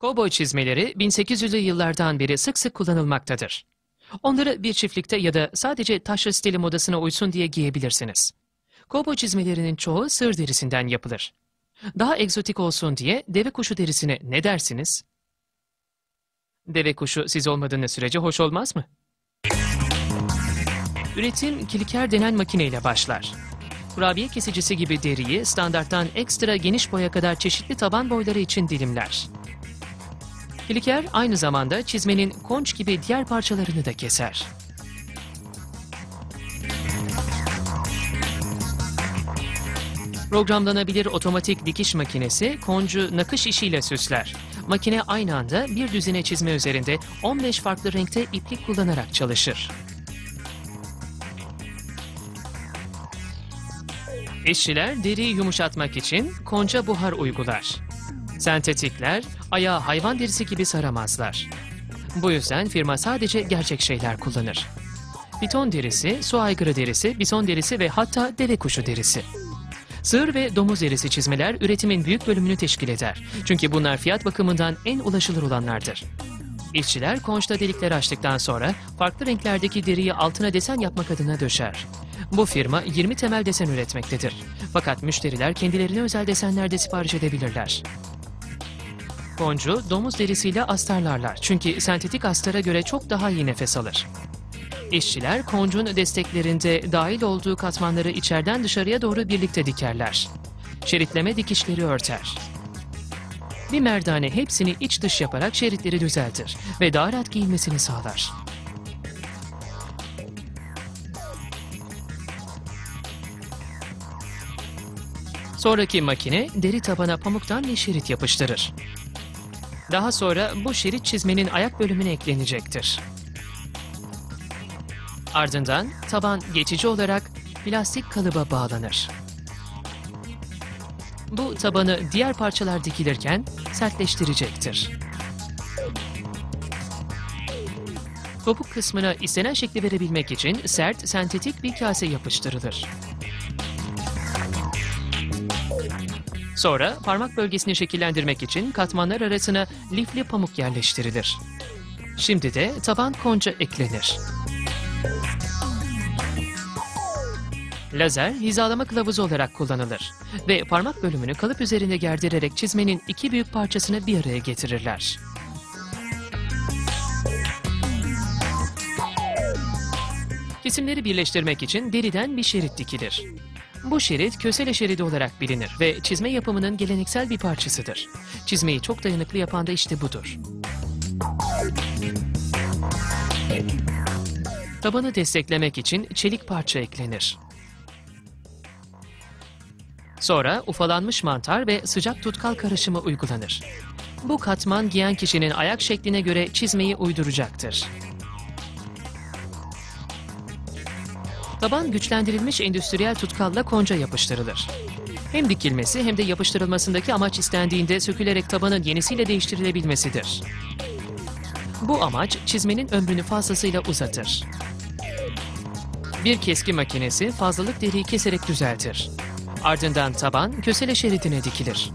Kovboy çizmeleri 1800'lü yıllardan beri sık sık kullanılmaktadır. Onları bir çiftlikte ya da sadece taşra stili modasına uysun diye giyebilirsiniz. Kovboy çizmelerinin çoğu sığır derisinden yapılır. Daha egzotik olsun diye deve kuşu derisine ne dersiniz? Deve kuşu siz olmadığınız sürece hoş olmaz mı? Üretim kiliker denen makineyle başlar. Kurabiye kesicisi gibi deriyi standarttan ekstra geniş boya kadar çeşitli taban boyları için dilimler. Kiliker aynı zamanda çizmenin konç gibi diğer parçalarını da keser. Programlanabilir otomatik dikiş makinesi koncu nakış işiyle süsler. Makine aynı anda bir düzine çizme üzerinde 15 farklı renkte iplik kullanarak çalışır. İşçiler deriyi yumuşatmak için konca buhar uygular. Sentetikler ayağı hayvan derisi gibi saramazlar. Bu yüzden firma sadece gerçek şeyler kullanır. Piton derisi, su aygırı derisi, bison derisi ve hatta deve kuşu derisi. Sığır ve domuz derisi çizmeler üretimin büyük bölümünü teşkil eder. Çünkü bunlar fiyat bakımından en ulaşılır olanlardır. İşçiler konçta delikler açtıktan sonra farklı renklerdeki deriyi altına desen yapmak adına döşer. Bu firma 20 temel desen üretmektedir. Fakat müşteriler kendilerine özel desenlerde sipariş edebilirler. Koncu domuz derisiyle astarlarlar çünkü sentetik astara göre çok daha iyi nefes alır. İşçiler koncun desteklerinde dahil olduğu katmanları içeriden dışarıya doğru birlikte dikerler. Şeritleme dikişleri örter. Bir merdane hepsini iç dış yaparak şeritleri düzeltir ve daha rahat giyilmesini sağlar. Sonraki makine deri tabana pamuktan bir şerit yapıştırır. Daha sonra bu şerit çizmenin ayak bölümüne eklenecektir. Ardından taban geçici olarak plastik kalıba bağlanır. Bu tabanı diğer parçalar dikilirken sertleştirecektir. Topuk kısmına istenen şekli verebilmek için sert sentetik bir kase yapıştırılır. Sonra parmak bölgesini şekillendirmek için katmanlar arasına lifli pamuk yerleştirilir. Şimdi de taban konca eklenir. Lazer hizalama kılavuzu olarak kullanılır ve parmak bölümünü kalıp üzerinde gerdirerek çizmenin iki büyük parçasını bir araya getirirler. Kesimleri birleştirmek için deriden bir şerit dikilir. Bu şerit kösele şeridi olarak bilinir ve çizme yapımının geleneksel bir parçasıdır. Çizmeyi çok dayanıklı yapan da işte budur. Tabanı desteklemek için çelik parça eklenir. Sonra ufalanmış mantar ve sıcak tutkal karışımı uygulanır. Bu katman giyen kişinin ayak şekline göre çizmeyi uyduracaktır. Taban güçlendirilmiş endüstriyel tutkalla konca yapıştırılır. Hem dikilmesi hem de yapıştırılmasındaki amaç istendiğinde sökülerek tabanın yenisiyle değiştirilebilmesidir. Bu amaç çizmenin ömrünü fazlasıyla uzatır. Bir keski makinesi fazlalık deriyi keserek düzeltir. Ardından taban kösele şeridine dikilir.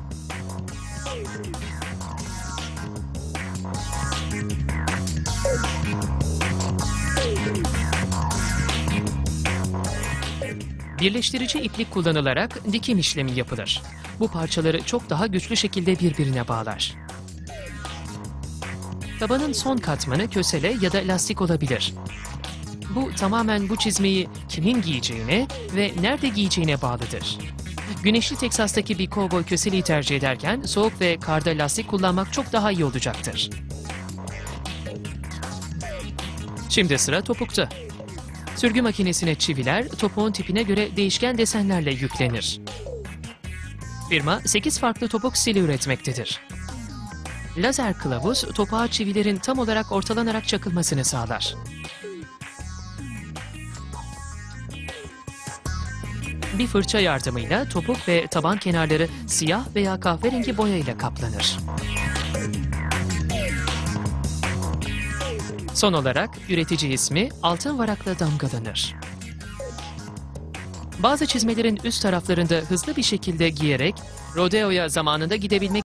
Birleştirici iplik kullanılarak dikim işlemi yapılır. Bu parçaları çok daha güçlü şekilde birbirine bağlar. Tabanın son katmanı kösele ya da lastik olabilir. Bu tamamen bu çizmeyi kimin giyeceğine ve nerede giyeceğine bağlıdır. Güneşli Teksas'taki bir kovboy köseliği tercih ederken soğuk ve karda lastik kullanmak çok daha iyi olacaktır. Şimdi sıra topukta. Sürgü makinesine çiviler topuğun tipine göre değişken desenlerle yüklenir. Firma 8 farklı topuk stili üretmektedir. Lazer kılavuz topuğa çivilerin tam olarak ortalanarak çakılmasını sağlar. Bir fırça yardımıyla topuk ve taban kenarları siyah veya kahverengi boya ile kaplanır. Son olarak üretici ismi altın varakla damgalanır. Bazı çizmelerin üst taraflarında hızlı bir şekilde giyerek rodeoya zamanında gidebilmek